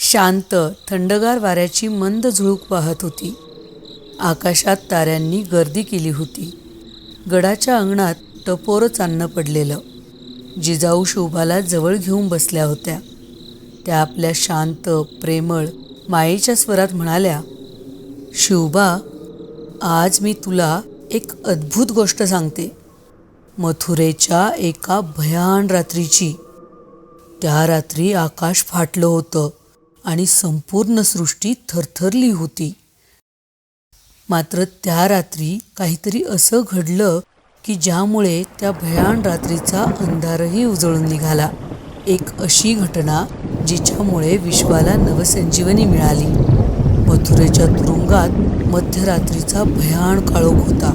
शांत थंडगार वाऱ्याची मंद झुळूक वाहत होती. आकाशात ताऱ्यांनी गर्दी केली होती. गडाच्या अंगणात टपोरं अन्न पडलेलं. जिजाऊ शोभाला जवळ घेऊन बसल्या होत्या. त्या आपल्या शांत प्रेमळ मायेच्या स्वरात म्हणाल्या शिवबा आज मी तुला एक अद्भुत गोष्ट सांगते. मथुरेच्या एका भयान रात्रीची. त्या रात्री आकाश फाटलं होतं. आणि संपूर्ण सृष्टी थरथरली होती. मात्र त्या रात्री काहीतरी असं घडलं की ज्यामुळे त्या भयान रात्रीचा अंधारही उजळून निघाला. एक अशी घटना जिच्यामुळे विश्वाला नवसंजीवनी मिळाली. मथुरेच्या तुरुंगात मध्यरात्रीचा भयान काळोख होता.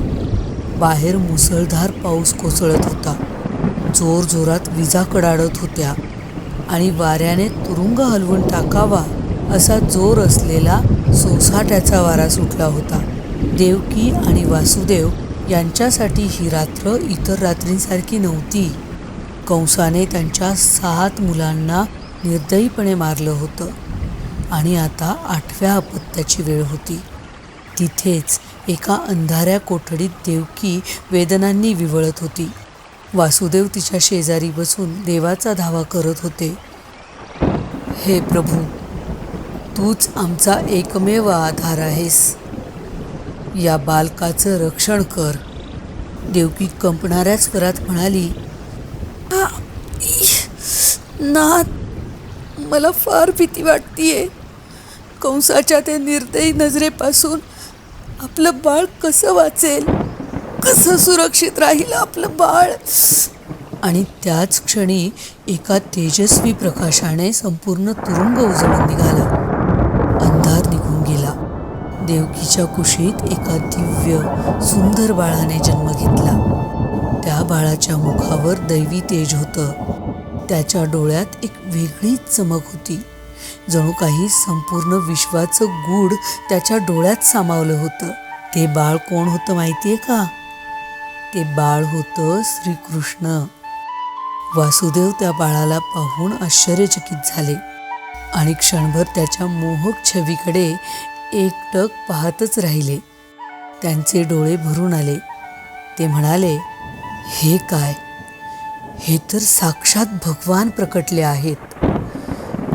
बाहेर मुसळधार पाऊस कोसळत होता. जोरजोरात विजा कडाडत होत्या. आणि वाऱ्याने तुरुंग हलवून टाकावा असा जोर असलेला सोसाट्याचा वारा सुटला होता. देवकी आणि वासुदेव यांच्यासाठी ही रात्र इतर रात्रींसारखी नव्हती. कंसाने त्यांच्या सात मुलांना निर्दयीपणे मारलं होतं आणि आता आठव्या अपत्याची वेळ होती. तिथेच एका अंधाऱ्या कोठडीत देवकी वेदनांनी विवळत होती. वासुदेव तिच्या शेजारी बसून देवाचा धावा करत होते. हे प्रभू तूच आमचा एकमेव आधार आहेस. या बालकाचं रक्षण कर. देवकी कंपणाऱ्या स्वरात म्हणाली ना नाथ मला फार भीती वाटतीये. कंसाच्या त्या निर्दयी नजरेपासून आपलं बाळ कसं वाचेल? कसं सुरक्षित राहील आपलं बाळ? आणि त्याच क्षणी एका तेजस्वी प्रकाशाने संपूर्ण तुरुंग उजळून निघाला. अंधार निघून गेला. देवकीच्या कुशीत एका दिव्य सुंदर बाळाने जन्म घेतला. त्या बाळाच्या मुखावर दैवी तेज होतं. त्याच्या डोळ्यात एक वेगळीच चमक होती. जणू काही संपूर्ण विश्वाचं गूढ त्याच्या डोळ्यात सामावलं होतं. ते बाळ कोण होतं माहिती आहे का? ते बाळ होतं श्रीकृष्ण. वासुदेव त्या बाळाला पाहून आश्चर्यचकित झाले आणि क्षणभर त्याच्या मोहक छवीकडे एकटक पाहतच राहिले. त्यांचे डोळे भरून आले. ते म्हणाले हे काय? हे तर साक्षात भगवान प्रकटले आहेत.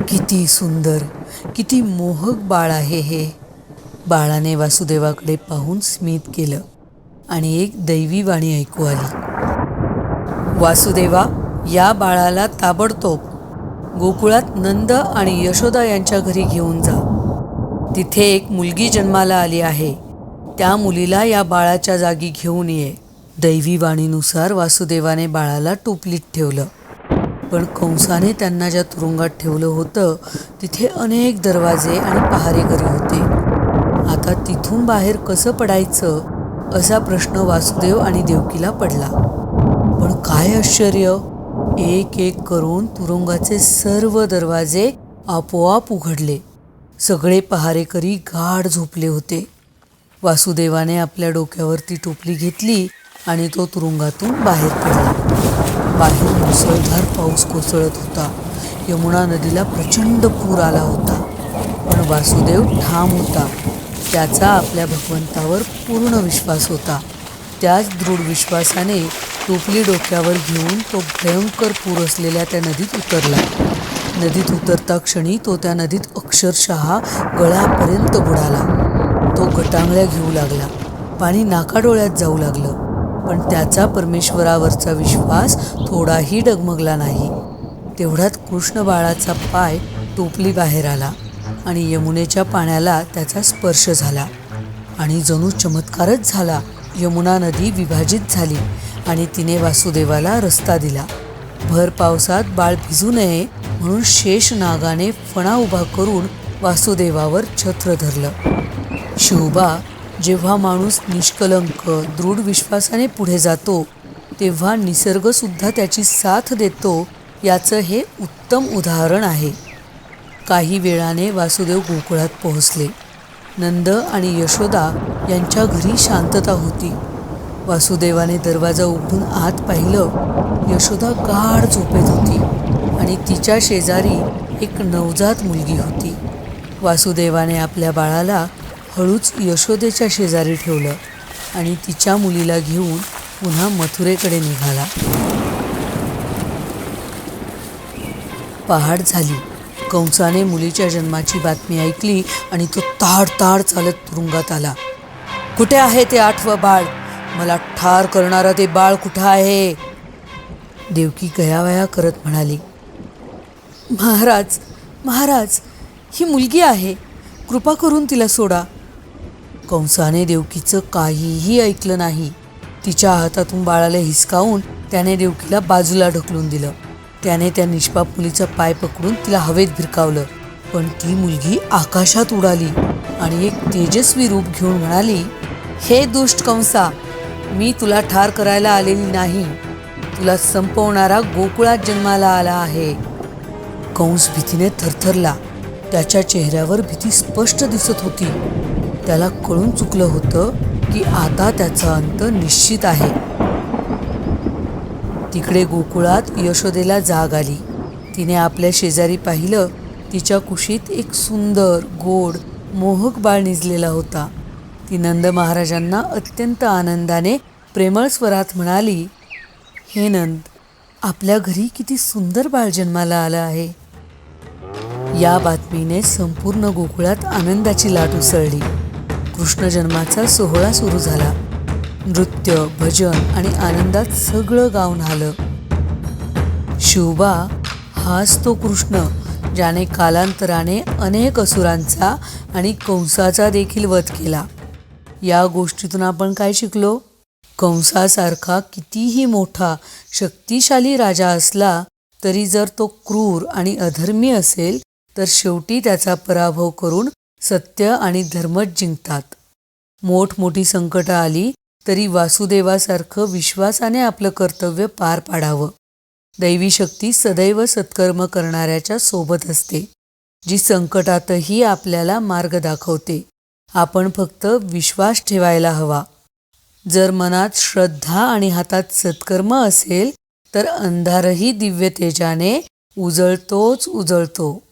किती सुंदर किती मोहक बाळ आहे हे. बाळाने वासुदेवाकडे पाहून स्मित केलं. आणि एक दैवी वाणी ऐकू आली. वासुदेवा या बाळाला ताबडतोब गोकुळात नंद आणि यशोदा यांच्या घरी घेऊन जा. तिथे एक मुलगी जन्माला आली आहे. त्या मुलीला या बाळाच्या जागी घेऊन ये. दैवी वाणीनुसार वासुदेवाने बाळाला टोपलीत ठेवलं. पण कंसाने त्यांना ज्या तुरुंगात ठेवलं होतं तिथे अनेक दरवाजे आणि पहारेकरी होते. आता तिथून बाहेर कसं पडायचं असा प्रश्न वासुदेव आणि देवकीला पडला. पण काय आश्चर्य? एक एक करून तुरुंगाचे सर्व दरवाजे आपोआप उघडले. सगळे पहारेकरी गाढ झोपले होते. वासुदेवाने आपल्या डोक्यावरती टोपली घेतली आणि तो तुरुंगातून बाहेर पडला. बाहेर मुसळधार पाऊस कोसळत होता. यमुना नदीला प्रचंड पूर आला होता. पण वासुदेव ठाम होता. त्याचा आपल्या भगवंतावर पूर्ण विश्वास होता. त्याच दृढ विश्वासाने टोपली डोक्यावर घेऊन तो भयंकर पूर असलेल्या त्या नदीत उतरला. नदीत उतरता क्षणी तो त्या नदीत अक्षरशः गळ्यापर्यंत बुडाला. तो गटांगळ्या घेऊ लागला. पाणी नाकाडोळ्यात जाऊ लागलं. पण त्याचा परमेश्वरावरचा विश्वास थोडाही डगमगला नाही. तेवढ्यात कृष्ण बाळाचा पाय टोपली बाहेर आला. आणि यमुनेच्या पाण्याला त्याचा स्पर्श झाला. आणि जणू चमत्कारच झाला. यमुना नदी विभाजित झाली आणि तिने वासुदेवाला रस्ता दिला. भर पावसात बाळ भिजू नये म्हणून शेष नागाने फणा उभा करून वासुदेवावर छत्र धरलं. शिवबा जेव्हा माणूस निष्कलंक दृढ विश्वासाने पुढे जातो तेव्हा निसर्गसुद्धा त्याची साथ देतो याचं हे उत्तम उदाहरण आहे. काही वेळाने वासुदेव गोकुळात पोहोचले. नंद आणि यशोदा यांच्या घरी शांतता होती. वासुदेवाने दरवाजा उघडून आत पाहिलं यशोदा गाढ झोपेत होती आणि तिच्या शेजारी एक नवजात मुलगी होती. वासुदेवाने आपल्या बाळाला हळूच यशोदेच्या शेजारी ठेवलं आणि तिच्या मुलीला घेऊन पुन्हा मथुरेकडे निघाला. पहाट झाली. कंसाने मुलीच्या जन्माची बातमी ऐकली आणि तो ताड ताड चालत तुरुंगात आला. कुठे आहे ते आठवं बाळ? मला ठार करणारा ते बाळ कुठं आहे? देवकी गयावया करत म्हणाली. महाराज महाराज ही मुलगी आहे. कृपा करून तिला सोडा. कंसाने देवकीचं काहीही ऐकलं नाही. तिच्या हातातून बाळाला हिसकावून त्याने देवकीला बाजूला ढकलून दिलं. त्याने त्या निष्पाप मुलीचा पाय पकडून तिला हवेत भिरकावलं. पण ती मुलगी आकाशात उडाली आणि एक तेजस्वी रूप घेऊन म्हणाली हे दुष्ट कंसा मी तुला ठार करायला आलेली नाही. तुला संपवणारा गोकुळात जन्माला आला आहे. कंस भीतीने थरथरला. त्याच्या चेहऱ्यावर भीती स्पष्ट दिसत होती. त्याला कळून चुकलं होतं की आता त्याचा अंत निश्चित आहे. तिकडे गोकुळात यशोदेला जाग आली. तिने आपल्या शेजारी पाहिलं तिच्या कुशीत एक सुंदर गोड मोहक बाळ निजलेला होता. ती नंद महाराजांना अत्यंत आनंदाने प्रेमळ स्वरात म्हणाली हे नंद आपल्या घरी किती सुंदर बाळ जन्माला आलं आहे. या बातमीने संपूर्ण गोकुळात आनंदाची लाट उसळली. कृष्ण जन्माचा सोहळा सुरू झाला. नृत्य भजन आणि आनंदात सगळं गाव न्हालं शिवबा हाच तो कृष्ण ज्याने कालांतराने अनेक असुरांचा आणि कंसाचा देखील वध केला. या गोष्टीतून आपण काय शिकलो? कंसासारखा कितीही मोठा शक्तिशाली राजा असला तरी जर तो क्रूर आणि अधर्मी असेल तर शेवटी त्याचा पराभव करून सत्य आणि धर्मच जिंकतात. मोठमोठी संकटं आली तरी वासुदेवासारखं विश्वासाने आपलं कर्तव्य पार पाडावं. दैवी शक्ती सदैव सत्कर्म करणाऱ्याच्या सोबत असते जी संकटातही आपल्याला मार्ग दाखवते. आपण फक्त विश्वास ठेवायला हवा. जर मनात श्रद्धा आणि हातात सत्कर्म असेल तर अंधारही दिव्य तेजाने उजळतोच उजळतो.